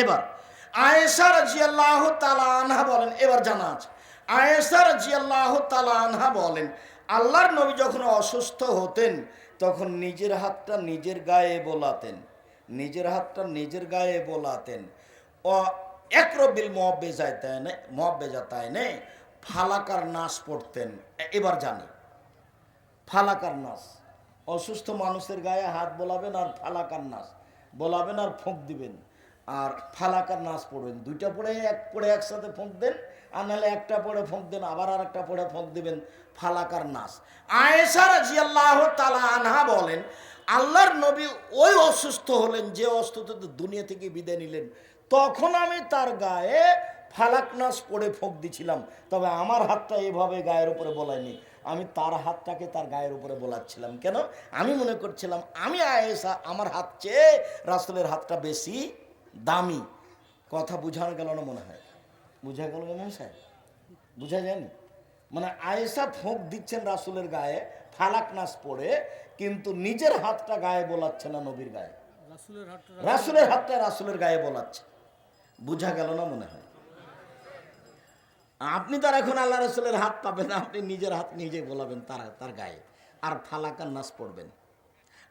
এবার আয়েশা রাজিয়াল্লাহ তালা আনহা বলেন, এবার জানা আছে। আয়েশা রাজিয়াল্লাহ তালা আনহা বলেন, আল্লাহর নবী যখন অসুস্থ হতেন, তখন নিজের হাতটা নিজের গায়ে বোলাতেন, নিজের হাতটা নিজের গায়ে বোলাতেন। ও একরবিল তাই নে মহাবেজাতায় নে, ফালাকার নাচ পড়তেন। এবার জানি, ফালাকার নাচ অসুস্থ মানুষের গায়ে হাত বোলাবেন আর ফালাকার নাচ বোলাবেন আর ফোঁক দিবেন। আর ফালাকার নাচ পড়বেন। দুইটা পড়ে এক পড়ে একসাথে ফোঁক দেন, আর নাহলে একটা পড়ে ফোঁক দেন, আবার আর একটা পড়ে ফোঁক দেবেন ফালাকার নাচ। আয়েশা রাজিয়াল্লাহ তালা আনহা বলেন, আল্লাহর নবী ওই অসুস্থ হলেন, যে অসুস্থ দুনিয়া থেকে বিদায় নিলেন। তখন আমি তার গায়ে ফালাক নাচ পড়ে ফোঁক দিছিলাম, তবে আমার হাতটা এভাবে গায়ের উপরে বলায়নি। আমি তার হাতটাকে তার গায়ের উপরে বোলাচ্ছিলাম। কেন? আমি মনে করছিলাম, আমি আয়েসা আমার হাত চেয়ে রাসুলের হাতটা বেশি দামি। কথা বুঝানো গেল না মনে হয়। বুঝা গেল না সাহেব বুঝা যায়নি? মানে আয়েসা ফোঁক দিচ্ছেন রাসুলের গায়ে ফালাক নাচ পড়ে কিন্তু নিজের হাতটা গায়ে বোলাচ্ছে না নবীর গায়ে। রাসুলের হাতটা রাসুলের গায়ে। বলাচ্ছে। বুঝা গেল না মনে হয়? আপনি তার এখন আল্লাহ রসুলের হাত পাবেন না, আপনি নিজের হাত নিজে বলাবেন তার তার গায়ে। আর ফালাকার নাচ পড়বেন।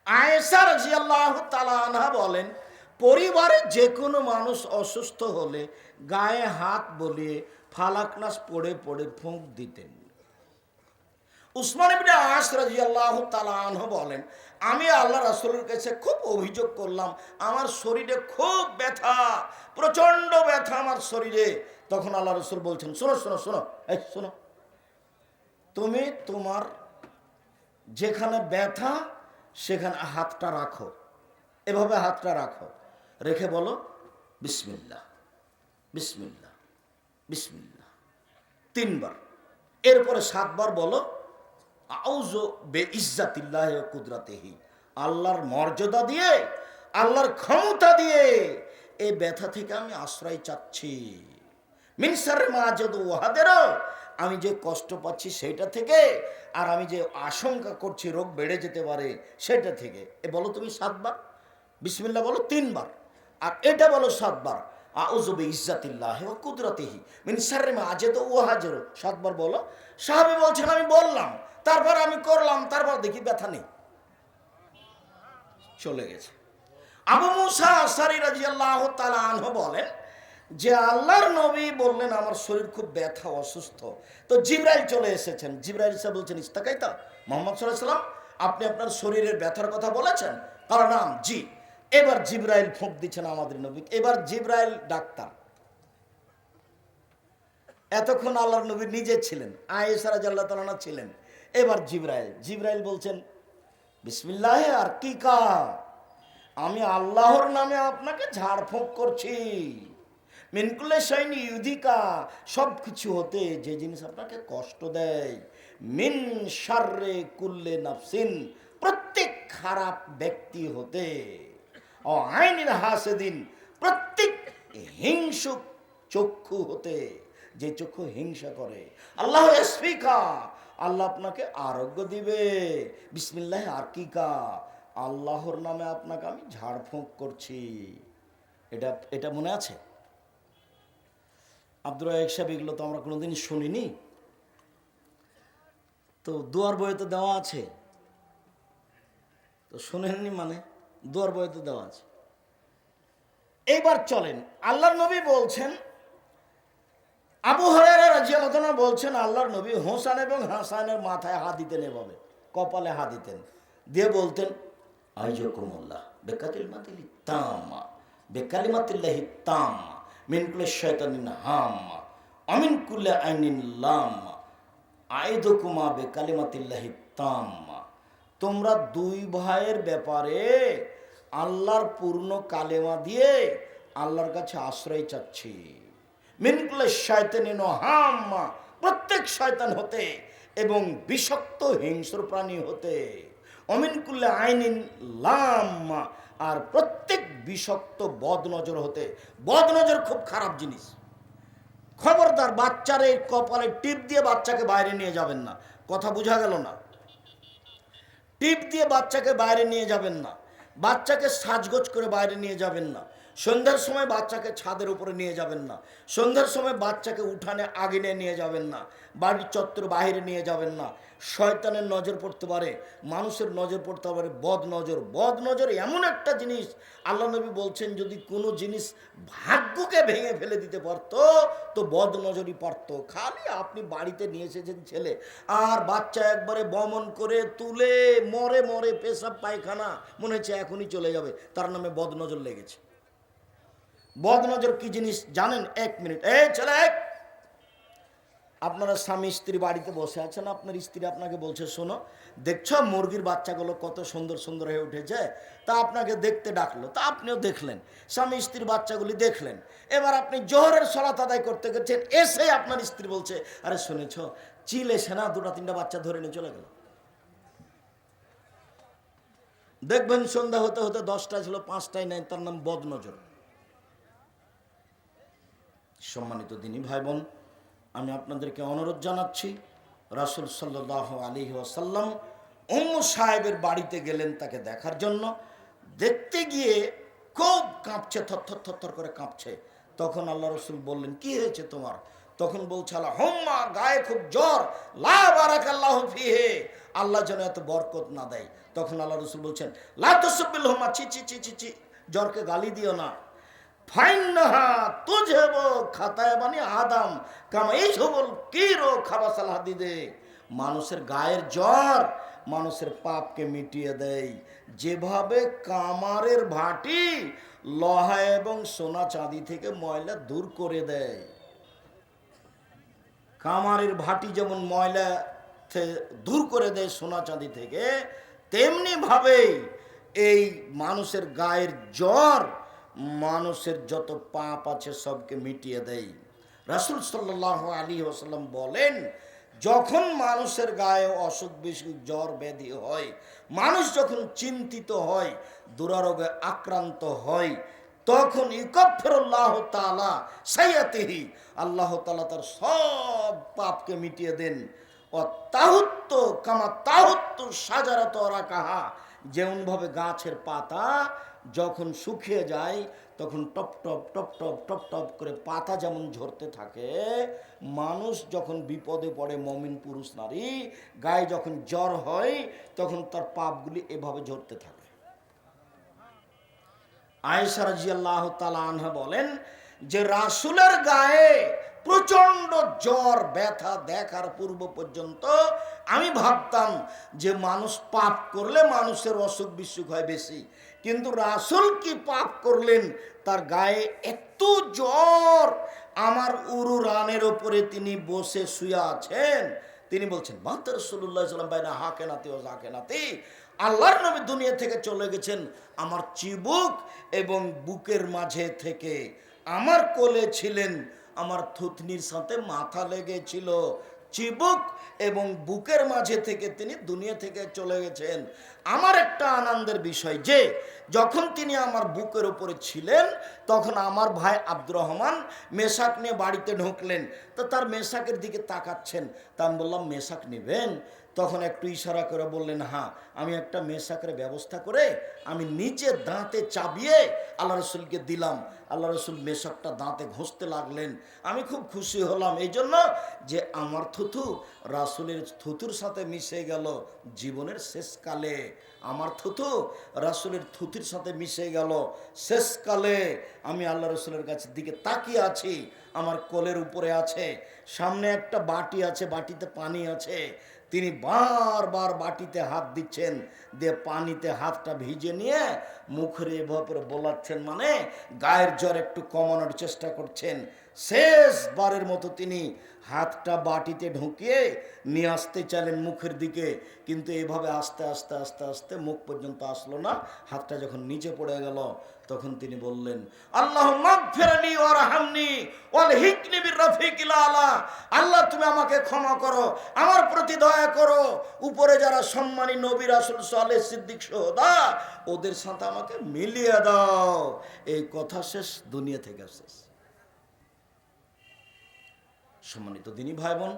আয়েশা রাজিয়াল্লাহু তালা আনহা বলেন পরিবারে যে কোনো মানুষ অসুস্থ হলে গায়ে হাত বলিয়ে ফালাকনাস পড়ে পড়ে ফুঁক দিতেন। উসমান ইবনে আস রাদিয়াল্লাহু তাআলা আনহু বলেন, আমি আল্লাহ রাসূলের কাছে খুব অভিযোগ করলাম, আমার শরীরে খুব ব্যথা প্রচণ্ড ব্যথা আমার শরীরে। তখন আল্লাহ রসুল বলছেন, শোনো শোনো শোনো, এই শোনো, তুমি তোমার যেখানে ব্যথা, সেখানে হাতটা রাখো, এভাবে হাতটা রাখো। রেখে বলো, বিসমিল্লাহ বিসমিল্লাহ বিসমিল্লাহ। তিনবার। এরপরে সাতবার বলো আউজো বে ইজ্জাতিল্লাহ কুদরাতেহি। আল্লাহর মর্যাদা দিয়ে, আল্লাহর ক্ষমতা দিয়ে এই ব্যথা থেকে আমি আশ্রয় চাচ্ছি। মিনসারের মা যদি ওহাদেরও আমি যে কষ্ট পাচ্ছি সেইটা থেকে আর আমি যে আশঙ্কা করছি রোগ বেড়ে যেতে পারে সেটা থেকে। এ বলো তুমি সাতবার। বিসমিল্লা বলো তিনবার। আর এটা বলো সাতবার আউজবে ইজ্জাতিল্লাহ ও কুদরতিহি, মিন শাররি মা আজে তো ও হাজারো সাতবার বলো, সাহাবী বলছেন, আমি বললাম, তারপর আমি করলাম, তারপর দেখি ব্যথা নেই। চলে গেছে। আবু মুসা আসারি রাজিয়াল্লাহ তাআলা আনহু বলেন যে, আল্লাহর নবী বললেন, আমার শরীর খুব ব্যথা, অসুস্থ। তো জিব্রাইল চলে এসেছেন। জিব্রাইল সাহেব বলছেন, ইস্তাকাইতা, মোহাম্মদ সাল্লাহ সাল্লাম আপনি আপনার শরীরের ব্যথার কথা বলেছেন? কারণ নাম জি। এবার জিব্রাইল ফোঁক দিচ্ছেন আমাদের নবী। এবার জিব্রাইল ডাক্তার। এতক্ষণ আল্লাহর নবী নিজে ছিলেন আয়েসারা তালানা ছিলেন। এবার জিব্রাইল জিব্রাইল বলছেন, বিসমিল্লাহ, আর কি কা আমি আল্লাহর নামে আপনাকে ঝাড়ফুঁক করছি। মিনকুলে সৈনি ইউদিকা সব কিছু হতে যে জিনিস আপনাকে কষ্ট দেয়, মিন সার্রে কুল্লে নাফসিন, প্রত্যেক খারাপ ব্যক্তি হতে। ও আইনের হাসেদিন, প্রত্যেক হিংসুক চক্ষু হতে যে চক্ষু হিংসা করে, আল্লাহ স্পিকা আল্লাহ আপনাকে আরোগ্য দিবে। বিসমিল্লাহ, আর আল্লাহর নামে আপনাকে আমি ঝাড়ফুঁক করছি। এটা এটা মনে আছে? আব্দুর রাহেক সাহেব, এগুলো তো আমরা কোনোদিন শুনিনি। তো দুয়ার বইয়ে তো দেওয়া আছে। তো শুনেননি মানে? দুয়ার বইতে দেওয়া আছে। এইবার চলেন, আল্লাহর নবী বলছেন, আবু হরেরা বলছেন, আল্লাহর নবী হোসান এবং হাসানের মাথায় হাত দিতেন এভাবে, কপালে হাত দিতেন। দিয়ে বলতেন বেকাতিল মাতিলি হাম্মা আইনিন লাম্মা তাম্মা। তোমরা দুই ভাইয়ের ব্যাপারে আল্লাহর পূর্ণ কালেমা দিয়ে আল্লাহর কাছে আশ্রয় চাচ্ছি। প্রত্যেক শয়তান হতে এবং বিষাক্ত হিংস্র প্রাণী হতে। অমিনকুল্লে আইনিন লাম্মা, আর প্রত্যেক বিষাক্ত বদনজর হতে। বদনজর খুব খারাপ জিনিস। খবরদার বাচ্চার এই কপালে টিপ দিয়ে বাচ্চাকে বাইরে নিয়ে যাবেন না। কথা বোঝা গেল না? টিপ দিয়ে বাচ্চাকে বাইরে নিয়ে যাবেন না। বাচ্চাকে সাজগোজ করে বাইরে নিয়ে যাবেন না। সন্ধ্যার সময় বাচ্চাকে ছাদের উপরে নিয়ে যাবেন না। সন্ধ্যার সময় বাচ্চাকে উঠানে আগিনে নিয়ে যাবেন না। বাড়ির চত্বর বাহিরে নিয়ে যাবেন না। শয়তানের নজর পড়তে পারে, মানুষের নজর পড়তে পারে বদ নজর বদ নজর এমন একটা জিনিস, আল্লাহ নবী বলছেন, যদি কোনো জিনিস ভাগ্যকে ভেঙে ফেলে দিতে পারতো, তো বদ নজরই পারতো। খালি আপনি বাড়িতে নিয়ে এসেছেন ছেলে, আর বাচ্চা একবারে বমন করে তুলে মরে মরে পেশাব পায়খানা, মনে হচ্ছে এখনই চলে যাবে, তার নামে বদ নজর লেগেছে। বদ নজর কি জিনিস জানেন? এক মিনিট। এই ছেলে এক। আপনারা স্বামী স্ত্রী বাড়িতে বসে আছেন, আপনার স্ত্রী আপনাকে বলছে, শোনো, দেখছ মুরগির বাচ্চাগুলো কত সুন্দর সুন্দর হয়ে উঠেছে? তা আপনাকে দেখতে ডাকলো। তা আপনিও দেখলেন, স্বামী স্ত্রীর বাচ্চাগুলি দেখলেন। এবার আপনি জোহরের সলাত আদায় করতে গেছেন এসে আপনার স্ত্রী বলছে, আরে শুনেছ, চিল এসে না দুটা তিনটা বাচ্চা ধরে নিয়ে চলে গেল। দেখবেন সন্ধ্যা হতে হতে দশটা ছিল, পাঁচটায় নাই, তার নাম বদনজর। সম্মানিত দিনী ভাই বোন আমি আপনাদেরকে অনুরোধ জানাচ্ছি, রাসুল সাল্লাহ আলী ওয়াসাল্লাম উম্মু সাহেবের বাড়িতে গেলেন তাকে দেখার জন্য। দেখতে গিয়ে খুব কাঁপছে, থরথর থরথর করে কাঁপছে। তখন আল্লাহ রসুল বললেন, কি হয়েছে তোমার? তখন বলছে আল্লাহ হোম্মা গায়ে খুব জ্বর। লা বারাক আল্লাহ আল্লাহ যেন এত বরকত না দেয়। তখন আল্লাহ রসুল বলছেন, লা তসবিল হোমা ছি ছি ছি ছি, জ্বরকে গালি দিও না। খাতায় বানি আদাম, কাম এই মানুষের গায়ের জ্বর মানুষের পাপকে মিটিয়ে দেয়। যেভাবে কামারের ভাটি লহা এবং সোনা চাঁদি থেকে ময়লা দূর করে দেয়। কামারের ভাটি যেমন ময়লা দূর করে দেয় সোনা চাঁদি থেকে তেমনি ভাবেই এই মানুষের গায়ের জ্বর মানুষের যত পাপ আছে সবকে মিটিয়ে দেয় রাসুল সাল্লাহ আলী ওসাল্লাম বলেন, যখন মানুষের গায়ে অসুখ, বিসুখ, জ্বর, ব্যাধি হয়, মানুষ যখন চিন্তিত হয়, দুরারোগে আক্রান্ত হয়, তখন ইকফিরুল্লাহ তাআলা সাইয়াতিহি, আল্লাহ তালা তার সব পাপকে মিটিয়ে দেন। ও তাহুত্ত কামা তাহুত্ত সাজারাত কাহা যেমনভাবে গাছের পাতা যখন শুকিয়ে যায়, তখন টপ টপ টপ টপ টপ টপ করে পাতা যেমন ঝরতে থাকে, মানুষ যখন বিপদে পড়ে, মমিন পুরুষ, নারী, গায়ে যখন জ্বর হয়, তখন তার পাপগুলি এভাবে ঝরতে থাকে। আয়েশা রাজিয়াল্লাহ তালা আনহা বলেন যে, রাসুলের গায়ে প্রচণ্ড জ্বর, ব্যথা দেখার পূর্ব পর্যন্ত আমি ভাবতাম যে, মানুষ পাপ করলে মানুষের অসুখ বিসুখ হয় বেশি। কিন্তু রাসুল কি পাপ করলেন? তার গায়ে এত জ্বর। আমার উরু রানের ওপরে তিনি বসে শুয়ে আছেন। তিনি বলছেন মাত্র রসুল্লাহ সাল্লাম বাইনা হাকে নাতি ও জাকে নাতি। আল্লাহর নবী দুনিয়া থেকে চলে গেছেন। আমার চিবুক এবং বুকের মাঝে থেকে আমার কোলে ছিলেন। আমার থুতনির সাথে মাথা লেগেছিল। চিবুক এবং বুকের মাঝে থেকে তিনি দুনিয়া থেকে চলে গেছেন। আমার একটা আনন্দের বিষয় যে, যখন তিনি আমার বুকের উপরে ছিলেন, তখন আমার ভাই আব্দুর রহমান মেশাক নিয়ে বাড়িতে ঢুকলেন। তো তার মেশাকের দিকে তাকাচ্ছেন। তা আমি বললাম, মেশাক নেবেন? তখন একটু ইশারা করে বললেন হ্যাঁ আমি একটা মেশাকের ব্যবস্থা করে আমি নিচে দাঁতে চাবিয়ে আল্লাহ রসুলকে দিলাম। আল্লাহ রসুল মেশাকটা দাঁতে ঘষতে লাগলেন। আমি খুব খুশি হলাম। এই জন্য যে আমার থুথু রাসুলের থুতুর সাথে মিশে গেল জীবনের শেষকালে। আমার থুথু রাসুলের থুতির সাথে মিশে গেল শেষকালে। আমি আল্লাহ রসুলের কাছে দিকে তাকিয়ে আছি। আমার কোলের উপরে আছে, সামনে একটা বাটি আছে, বাটিতে পানি আছে। তিনি বারবার বাটিতে হাত দিচ্ছেন, দিয়ে পানিতে হাতটা ভিজে নিয়ে মুখের এভাবে বোলাচ্ছেন মানে গায়ের জ্বর একটু কমানোর চেষ্টা করছেন। শেষবারের মতো তিনি হাতটা বাটিতে ঢুকিয়ে নিয়ে আসতে চাইলেন মুখের দিকে। কিন্তু এভাবে আস্তে আস্তে আস্তে আস্তে মুখ পর্যন্ত আসলো না। হাতটা যখন নিচে পড়ে গেল, তখন তিনি বললেন, আল্লাহ বির রফিকিল আলা। আল্লাহ, তুমি আমাকে ক্ষমা করো, আমার প্রতি দয়া করো। উপরে যারা সম্মানী নবী রাসূল সালেহ সিদ্দিক সোহদা, ওদের সাথে আমাকে মিলিয়ে দাও। এই কথা শেষ, দুনিয়া থেকে শেষ। সম্মানিত দিনী ভাই বোন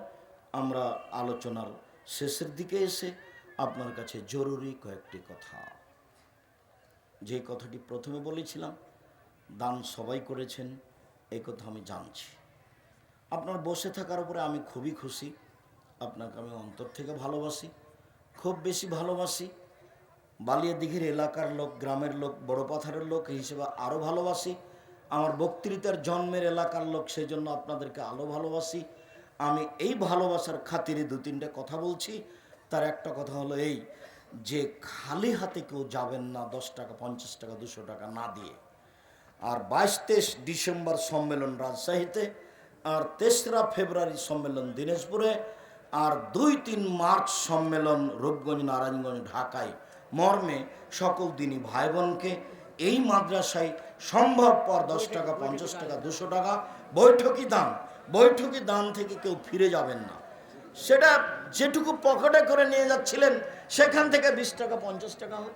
আমরা আলোচনার শেষের দিকে এসে আপনার কাছে জরুরি কয়েকটি কথা। যে কথাটি প্রথমে বলেছিলাম, দান সবাই করেছেন এই কথা আমি জানছি। আপনার বসে থাকার উপরে আমি খুবই খুশি, আপনাকে আমি অন্তর থেকে ভালোবাসি, খুব বেশি ভালোবাসি বালিয়া দিঘির এলাকার লোক, গ্রামের লোক, বড় পাথারের লোক হিসেবে আরও ভালোবাসি আমার বক্তৃতার জন্মের এলাকার লোক সেই জন্য আপনাদেরকে আরও ভালোবাসি। আমি এই ভালোবাসার খাতিরে দু তিনটে কথা বলছি। তার একটা কথা হলো এই, যে খালি হাতে কেউ যাবেন না দশ টাকা, পঞ্চাশ টাকা, দুশো টাকা না দিয়ে। আর বাইশ তেইশ ডিসেম্বর সম্মেলন রাজশাহীতে, আর তেসরা ফেব্রুয়ারি সম্মেলন দিনাজপুরে, আর দুই তিন মার্চ সম্মেলন রূপগঞ্জ, নারায়ণগঞ্জ, ঢাকায়। মর্মে সকল দিনই ভাই বোনকে এই মাদ্রাসায় সম্ভবপর দশ টাকা, পঞ্চাশ টাকা, দুশো টাকা বৈঠকি দান। বৈঠকি দান থেকে কেউ ফিরে যাবেন না। সেটা যেটুকু পকেটে করে নিয়ে যাচ্ছিলেন, সেখান থেকে বিশ টাকা, পঞ্চাশ টাকা হোক।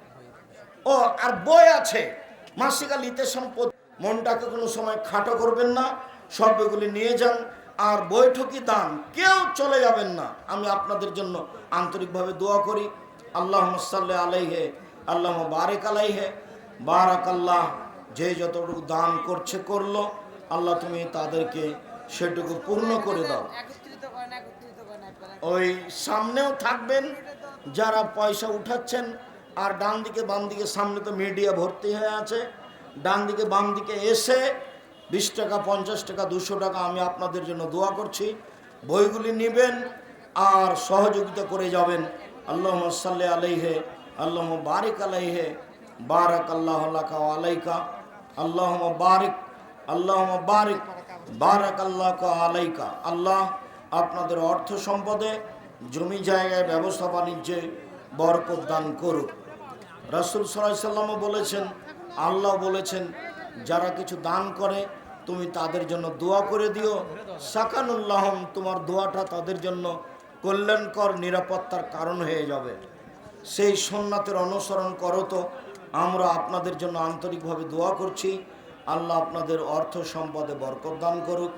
ও, আর বই আছে। মাসিকা লিতে সম্পদ। মনটাকে কোনো সময় খাটো করবেন না সব এগুলি নিয়ে যান। আর বৈঠকি দান। কেউ চলে যাবেন না। আমি আপনাদের জন্য আন্তরিকভাবে দোয়া করি। আল্লাহ সাল্লে আলাইহে আল্লাহ বারেক আলাইহে বারাক আল্লাহ যে যতটুকু দান করছে করল। আল্লাহ তুমি তাদেরকে সেটুকু পূর্ণ করে দাও। ওই সামনেও থাকবেন যারা পয়সা উঠাচ্ছেন আর ডান দিকে বাম দিকে সামনে তো মিডিয়া ভর্তি হয়ে আছে। ডান দিকে বাম দিকে এসে বিশ টাকা পঞ্চাশ টাকা দুশো টাকা আমি আপনাদের জন্য দোয়া করছি। বইগুলি নেবেন আর সহযোগিতা করে যাবেন। আল্লাহ সাল্লি আলাইহে আল্লাহ বারিক আলাইহে বারাক আল্লাহ আলাইকা। আল্লাহ বারিক আল্লাহ বারিক বারাক আল্লাহ আলাইকা। আল্লাহ আপনাদের অর্থ সম্পদে জমি জায়গায় ব্যবসা বাণিজ্যে বরকত দান করুক। রাসুল সাল্লামও বলেছেন, আল্লাহ বলেছেন, যারা কিছু দান করে, তুমি তাদের জন্য দোয়া করে দিও। সাকানুল্লাহম, তোমার দোয়াটা তাদের জন্য কল্যাণকর, নিরাপত্তার কারণ হয়ে যাবে। সেই সোননাথের অনুসরণ করো তো। আমরা আপনাদের জন্য আন্তরিকভাবে দোয়া করছি। আল্লাহ আপনাদের অর্থ সম্পদে বরকত দান করুক,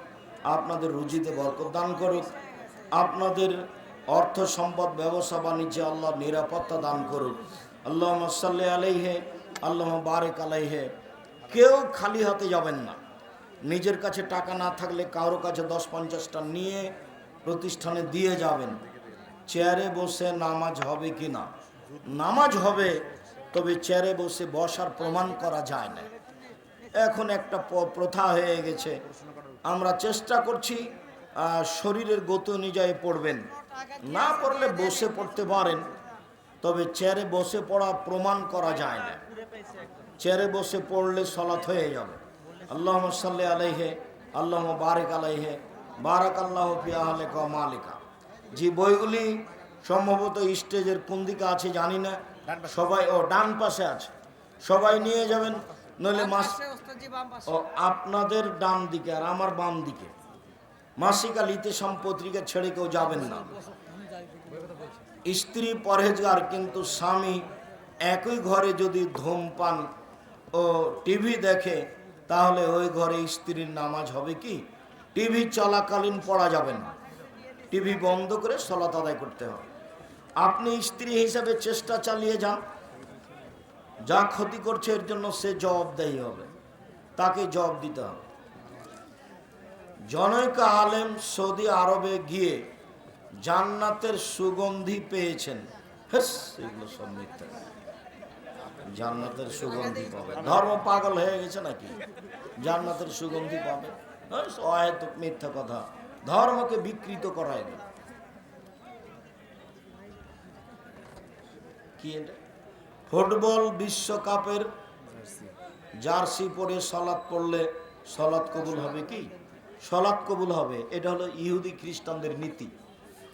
আপনাদের রুজিতে বরকত দান করুক, আপনাদের অর্থ সম্পদ ব্যবসা বাণিজ্যে আল্লাহ নিরাপত্তা দান করুক। আল্লাহ সাল্লি আলাইহে আল্লাহ বারেক আলাইহে। কেউ খালি হাতে যাবেন না। নিজের কাছে টাকা না থাকলে কারও কাছে দশ পঞ্চাশটা নিয়ে প্রতিষ্ঠানে দিয়ে যাবেন। চেয়ারে বসে নামাজ হবে কি না? নামাজ হবে তবে চেয়ারে বসে বসার প্রমাণ করা যায় না। এখন একটা প্রথা হয়ে গেছে। আমরা চেষ্টা করছি শরীরের গতি অনুযায়ী পড়বেন। না পড়লে বসে পড়তে পারেন, তবে চেয়ারে বসে পড়া প্রমাণ করা যায় না। চেয়ারে বসে পড়লে সলাৎ হয়ে যাবে। আল্লাহ সাল্লি আলাইহে আল্লাহ বারেক আলাইহে বারাক আল্লাহ পিয়াহলেকা মালিকা। যে বইগুলি সম্ভবত স্টেজের কোন দিকে আছে জানি না। সবাই ও ডান পাশে আছে। সবাই নিয়ে যাবেন নইলে মাস ও আপনাদের ডান দিকে আর আমার বাম দিকে। মাসিকা লিতে পত্রিকা ছেড়ে কেউ যাবেন না। স্ত্রী পরহেজগার কিন্তু স্বামী একই ঘরে যদি ধূমপান ও টিভি দেখে তাহলে ওই ঘরে স্ত্রীর নামাজ হবে কি? টিভি চলাকালীন পড়া যাবে না। টিভি বন্ধ করে সলাত আদায় করতে হবে। আপনি স্ত্রী হিসাবে চেষ্টা চালিয়ে যান। যা ক্ষতি করছে এর জন্য সে জবাবদায়ী হবে। তাকে জবাব দিতে হবে। জনৈকা আলেম সৌদি আরবে গিয়ে জান্নাতের সুগন্ধি পেয়েছেন। জান্নাতের সুগন্ধি পাবে ধর্ম পাগল হয়ে গেছে নাকি? জান্নাতের সুগন্ধি পাবে মিথ্যা কথা। ধর্মকে বিকৃত করা এগুলো ফুটবল বিশ্বকাপের জার্সি পরে সলাৎ পড়লে সলাৎ কবুল হবে কি? সলাৎ কবুল হবে। এটা হলো ইহুদি খ্রিস্টানদের নীতি।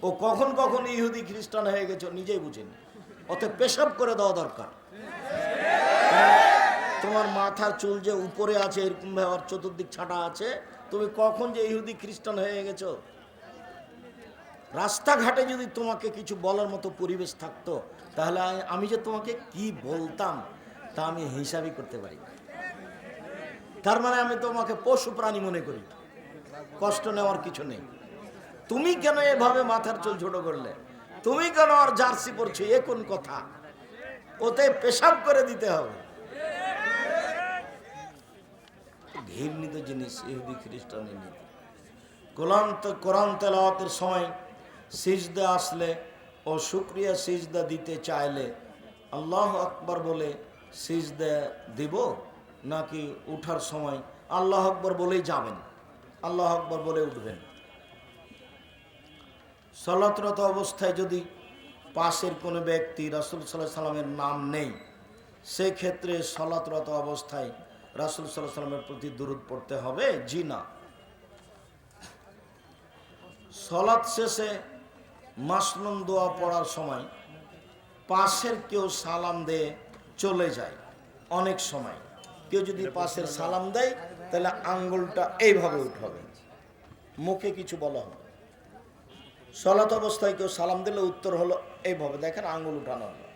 ও কখন কখন ইহুদি খ্রিস্টান হয়ে গেছে নিজেই বুঝেন অত পেশাব করে দেওয়া দরকার। তোমার মাথার চুল যে উপরে আছে, এরকম ভাবে চতুর্দিক ছাটা আছে, তুমি কখন যে ইহুদি খ্রিস্টান হয়ে গেছো? রাস্তাঘাটে যদি তোমাকে কিছু বলার মতো পরিবেশ থাকতো তাহলে আমি- যে তোমাকে কি বলতাম তা আমি হিসাবই করতে পারি তার মানে আমি তোমাকে পশু প্রাণী মনে করি। কষ্ট নেওয়ার কিছু নেই। তুমি কেন এভাবে মাথার চুল ছোট করলে? তুমি কেন আর জার্সি পরছো? এ কোন কথা? ওতে পেশাব করে দিতে হবে। ঘৃণিত জিনিস, ইহুদি খ্রিস্টানের নীতি কোরআন কোরআন তেলাওয়াতের সময় সিজদা আসলে ও শুক্রিয়া সিজদা দিতে চাইলে আল্লাহ আকবার বলে সিজদা দিব নাকি উঠার সময় আল্লাহ আকবর বলেই যাবেন? আল্লাহ আকবর বলে উঠবেন। সলাতরত অবস্থায় যদি পাশের কোনো ব্যক্তি রাসুল সাল্লাহ সাল্লামের নাম নেই, সেক্ষেত্রে সলাতরত অবস্থায় রাসুল সাল্লাহ সাল্লামের প্রতি দূরত পড়তে হবে? জি না। সলাৎ শেষে মাসনুন দোয়া পড়ার সময় পাশের কেউ সালাম দিয়ে চলে যায় অনেক সময়। কেউ যদি পাশের সালাম দেয় তাহলে আঙ্গুলটা এইভাবে উঠবে মুখে কিছু বলা হবে সলাত অবস্থায় কেউ সালাম দিলে উত্তর হলো এইভাবে দেখেন আঙ্গুল উঠানো হলো।